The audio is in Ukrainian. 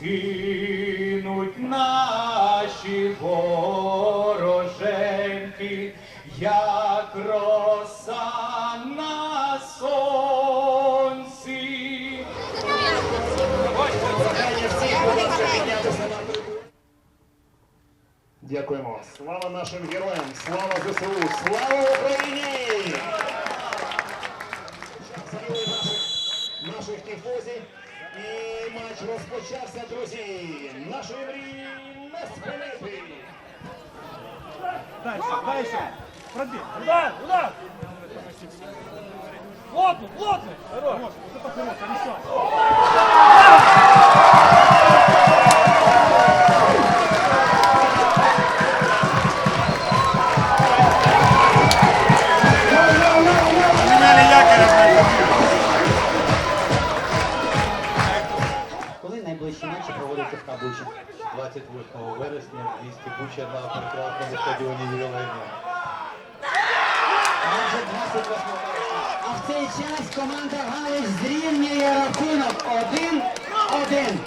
Згинуть наші вороженьки, як роса на сонці. Дякуємо. Слава нашим героям! Слава ЗСУ! Слава Україні! Наших, наших. І матч розпочався, друзі! Нашої мрії не спинити! Дальше, дальше. Пробіг. Удар, удар. Плотно, плотно. Хорош. Найближчі матчі проводяться в Кабучі? 28 вересня в місті Буча на прекрасному стадіоні Ювілейного. Майже 28 вересня. А в цей час команда Галич зрівнює рахунок 1-1.